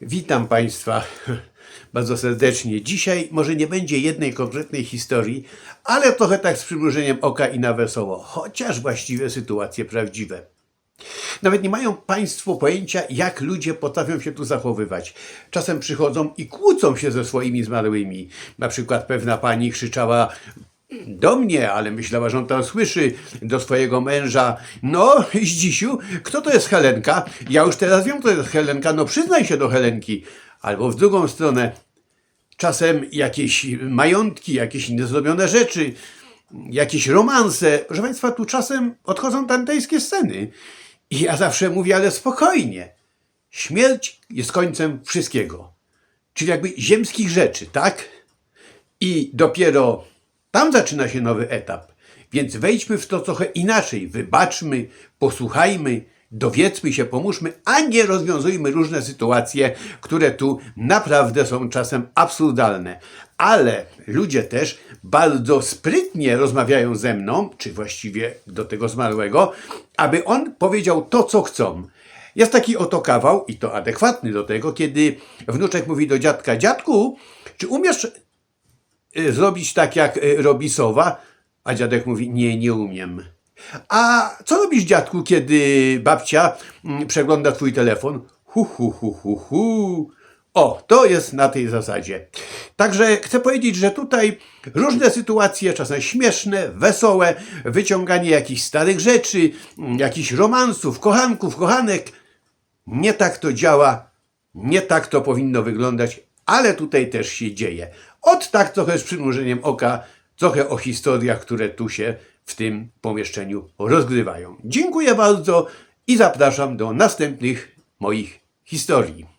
Witam Państwa bardzo serdecznie. Dzisiaj może nie będzie jednej konkretnej historii, ale trochę tak z przymrużeniem oka i na wesoło, chociaż właściwie sytuacje prawdziwe. Nawet nie mają Państwo pojęcia, jak ludzie potrafią się tu zachowywać. Czasem przychodzą i kłócą się ze swoimi zmarłymi. Na przykład pewna pani krzyczała do mnie, ale myślała, że on to słyszy, do swojego męża. No, Zdzisiu, kto to jest Helenka? Ja już teraz wiem, kto jest Helenka, no przyznaj się do Helenki. Albo w drugą stronę, czasem jakieś majątki, jakieś niezrobione rzeczy, jakieś romanse. Proszę Państwa, tu czasem odchodzą dantejskie sceny. I ja zawsze mówię, ale spokojnie. Śmierć jest końcem wszystkiego. Czyli jakby ziemskich rzeczy, tak? I dopiero tam zaczyna się nowy etap. Więc wejdźmy w to trochę inaczej. Wybaczmy, posłuchajmy, dowiedzmy się, pomóżmy, a nie rozwiązujmy różne sytuacje, które tu naprawdę są czasem absurdalne. Ale ludzie też bardzo sprytnie rozmawiają ze mną, czy właściwie do tego zmarłego, aby on powiedział to, co chcą. Jest taki oto kawał, i to adekwatny do tego, kiedy wnuczek mówi do dziadka: Dziadku, czy umiesz zrobić tak, jak y, robi sowa? A dziadek mówi, nie, nie umiem. A co robisz, dziadku, kiedy babcia mm, przegląda twój telefon? Hu, hu, hu, hu, hu. O, to jest na tej zasadzie. Także chcę powiedzieć, że tutaj różne sytuacje, czasem śmieszne, wesołe, wyciąganie jakichś starych rzeczy, mm, jakichś romansów, kochanków, kochanek. Nie tak to działa, nie tak to powinno wyglądać, ale tutaj też się dzieje. Od tak trochę z przymrużeniem oka, trochę o historiach, które tu się w tym pomieszczeniu rozgrywają. Dziękuję bardzo i zapraszam do następnych moich historii.